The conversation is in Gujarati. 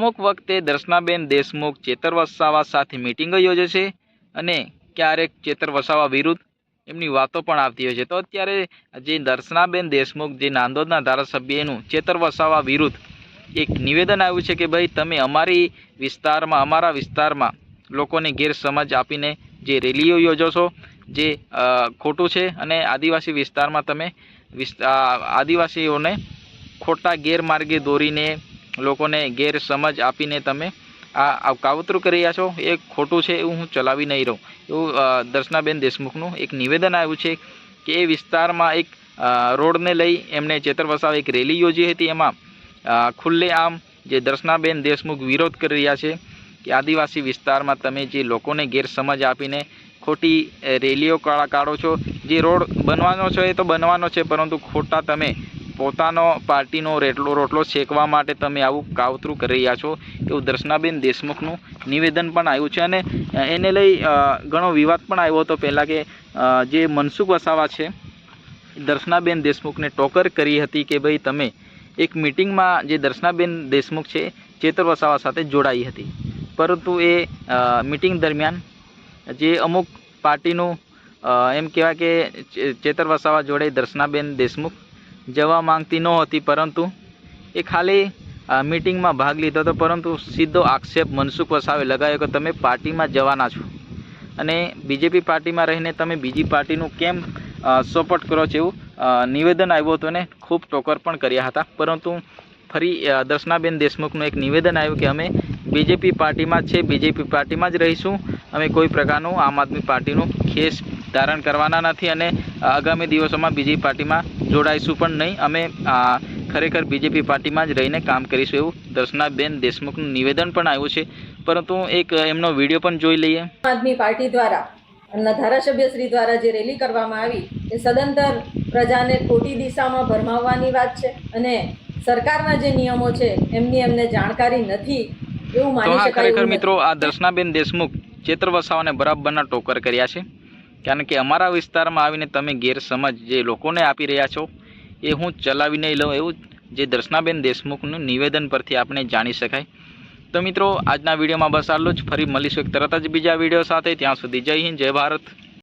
અમુક વખતે દર્શનાબેન દેશમુખ ચેતર વસાવા સાથે મિટિંગો યોજે છે અને ક્યારેક ચેતર વસાવા વિરુદ્ધ એમની વાતો પણ આવતી હોય છે. તો અત્યારે જે દર્શનાબેન દેશમુખ જે નાંદોદના ધારાસભ્યનું ચેતર વસાવા વિરુદ્ધ એક નિવેદન આવ્યું છે કે ભાઈ તમે અમારી વિસ્તારમાં, અમારા વિસ્તારમાં લોકોને ગેરસમજ આપીને જે રેલીઓ યોજો છો, જે ખોટું છે અને આદિવાસી વિસ્તારમાં તમે આદિવાસીઓને ખોટા ગેરમાર્ગે દોરીને લોકોને ગેરસમજ આપીને તમે આ કાવતરું કરી રહ્યા છો? એ ખોટું છે એવું હું ચલાવી નહીં રહું. એવું દર્શનાબેન દેશમુખનું એક નિવેદન આવ્યું છે કે એ વિસ્તારમાં એક રોડને લઈ એમણે ચેતર વસાવા એક રેલી યોજી હતી. એમાં ખુલ્લેઆમ જે દર્શનાબેન દેશમુખ વિરોધ કરી રહ્યા છે કે આદિવાસી વિસ્તારમાં તમે જે લોકોને ગેરસમજ આપીને ખોટી રેલીઓ કાઢા કાઢો છો, જે રોડ બનવાનો છે એ તો બનવાનો છે, પરંતુ ખોટા તમે પોતાનો પાર્ટીનો રેટલો રોટલો શેકવા માટે તમે આવું કાવતરું કરી રહ્યા છો એવું દર્શનાબેન દેશમુખનું નિવેદન પણ આવ્યું છે અને એને લઈ ઘણો વિવાદ પણ આવ્યો હતો પહેલાં કે જે મનસુખ વસાવા છે, દર્શનાબેન દેશમુખને ટોકર કરી હતી કે ભાઈ તમે એક મિટિંગમાં જે દર્શનાબેન દેશમુખ છે, ચેતર વસાવા સાથે જોડાઈ હતી. પરંતુ એ મિટિંગ દરમિયાન જે અમુક પાર્ટીનું એમ કહેવાય કે ચેતર વસાવા જોડે દર્શનાબેન દેશમુખ જવા માંગતી નહોતી, પરંતુ એ ખાલી મિટિંગમાં ભાગ લીધો હતો, પરંતુ સીધો આક્ષેપ મનસુખ વસાવે લગાવ્યો કે તમે પાર્ટીમાં જવાના છો. અને બીજેપી પાર્ટીમાં રહીને તમે બીજી પાર્ટીનું કેમ સપોર્ટ કરો છો એવું નિવેદન આવ્યું હતું અને ખૂબ ટોકર પણ કર્યા હતા. પરંતુ ફરી દર્શનાબેન દેશમુખનું એક નિવેદન આવ્યું કે અમે બીજેપી પાર્ટીમાં છે, બીજેપી પાર્ટીમાં જ રહીશું. અમે કોઈ પ્રકારનું આમ આદમી પાર્ટીનું ખેસ ધારણ કરવાના નથી અને આગામી દિવસોમાં બીજી પાર્ટીમાં જોડાઈશું પણ નહીં. અમે ખરેખર બીજેપી પાર્ટીમાં જ રહીને કામ કરીશું એવું દર્શનાબેન દેશમુખનું નિવેદન પણ આવ્યું છે. પરંતુ એક એમનો વીડિયો પણ જોઈ લઈએ. આદમી પાર્ટી દ્વારા ધારાસભ્ય શ્રી દ્વારા જે રેલી કરવામાં આવી એ સદંતર પ્રજાને ખોટી દિશામાં ભરમાવવાની વાત છે અને સરકારના જે નિયમો છે એમની એમને જાણકારી નથી એવું માની શકાય ખરેખર મિત્રો આ દર્શનાબેન દેશમુખ ચેતર વસાવાને બરાબરના ટોકર કર્યા છે. કારણ કે અમારા વિસ્તારમાં આવીને તમે ગેરસમજ જે લોકોને આપી રહ્યા છો, એ હું ચલાવી નહીં લઉં એવું જે દર્શનાબેન દેશમુખનું નિવેદન પરથી આપણે જાણી શકાય. તો મિત્રો, આજના વિડીયોમાં બસ આટલું જ. ફરી મળીશું એક તરત જ બીજા વીડિયો સાથે. ત્યાં સુધી જય હિન્દ, જય ભારત.